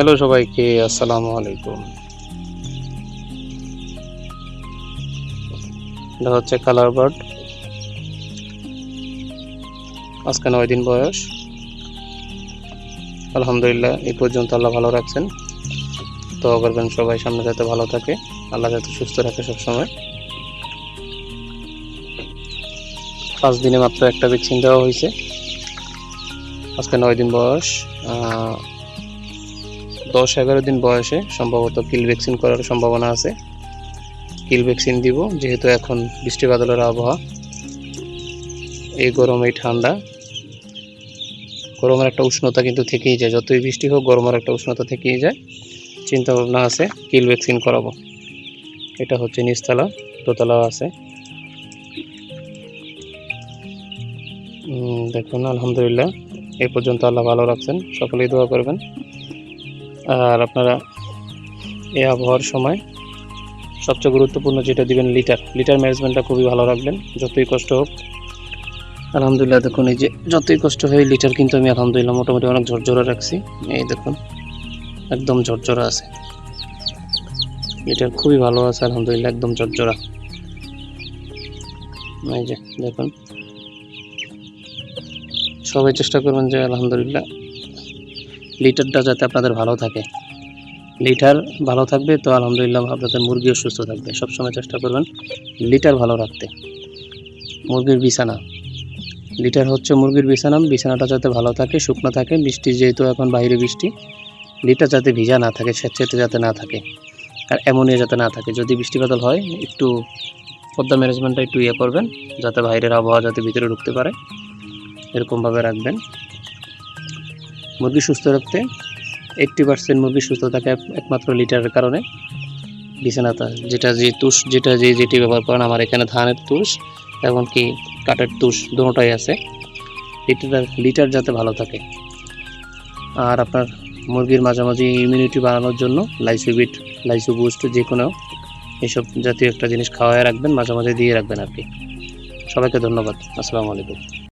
Hello সবাইকে, আসসালামু আলাইকুম। এটা হচ্ছে কালার বার্ড আজকে নয় দিন বয়স। আলহামদুলিল্লাহ, এই পর্যন্ত আল্লাহ ভালো রাখছেন। তো করবেন সবাই সামনে যাতে ভালো থাকে, আল্লাহ যাতে সুস্থ রাখে সবসময়। পাঁচ দিনে মাত্র একটা ভ্যাকসিন দেওয়া হয়েছে। আজকে নয় দিন বয়স দশ, এগারো দিন বয়সে সম্ভবত কিল ভ্যাকসিন করার সম্ভাবনা আছে। কিল ভ্যাকসিন দিব, যেহেতু এখন বৃষ্টি বাদলের আবহাওয়া। এই গরম, এই ঠান্ডা। গরমের একটা উষ্ণতা কিন্তু থেকেই যায়। যতই বৃষ্টি হোক, গরমের একটা উষ্ণতা থেকেই যায়। চিন্তা ভাবনা আছে, কিল ভ্যাকসিন করাবো। এটা হচ্ছে নিচতলা দোতলাও আছে। দেখুন, আলহামদুলিল্লাহ। এই পর্যন্ত আল্লাহ ভালো রাখছেন। সকলেই দোয়া করবেন। আর আপনারা এই আবহাওয়ার সময় সবচেয়ে গুরুত্বপূর্ণ যেটা দিবেন লিটার। লিটার ম্যানেজমেন্টটা খুবই ভালো রাখবেন, যতই কষ্ট হোক। আলহামদুলিল্লাহ, দেখুন এই যে যতই কষ্ট হয় লিটার কিন্তু আমি আলহামদুলিল্লাহ মোটামুটি অনেক ঝরঝরা রাখছি। এই দেখুন, একদম ঝরঝরা আছে। লিটার খুবই ভালো আছে, আলহামদুলিল্লাহ, একদম ঝরঝরা। এই যে দেখুন, সবাই চেষ্টা করবেন যে আলহামদুলিল্লাহ লিটারটা যাতে আপনাদের ভালো থাকে। লিটার ভালো থাকবে তো আলহামদুলিল্লাহ আপনাদের মুরগিও সুস্থ থাকবে। সবসময় চেষ্টা করবেন লিটার ভালো রাখতে। মুরগির বিছানা। লিটার হচ্ছে মুরগির বিছানা। বিছানাটা যাতে ভালো থাকে, শুকনো থাকে। বৃষ্টি যেহেতু এখন বাইরে বৃষ্টি, লিটার যাতে ভিজা না থাকে স্বেচ্ছাতে যাতে না থাকে আর অ্যামোনিয়া যাতে না থাকে। যদি বৃষ্টি বাদল হয়, একটু পদ্মা ম্যানেজমেন্টটা একটু ইয়ে করবেন, যাতে বাইরের আবহাওয়া যাতে ভিতরে ঢুকতে পারে। এরকমভাবে রাখবেন। মুরগি সুস্থ রাখতে এইট্টি পার্সেন্ট মুরগি সুস্থ থাকে একমাত্র লিটারের কারণে। বিছানাটা যেটা যে তুষ, যেটা যে যেটি ব্যবহার করেন, আমার এখানে ধানের তুষ এমনকি কাঠের তুষ দুটোটাই আছে। লিটার লিটার যাতে ভালো থাকে। আর আপনার মুরগির মাঝামাঝি ইমিউনিটি বাড়ানোর জন্য লাইসোবিট লাইসো বুস্ট যে কোনো এইসব জাতীয় একটা জিনিস খাওয়ায় রাখবেন মাঝে মাঝে দিয়ে রাখবেন আর কি। সবাইকে ধন্যবাদ। আসসালামু আলাইকুম।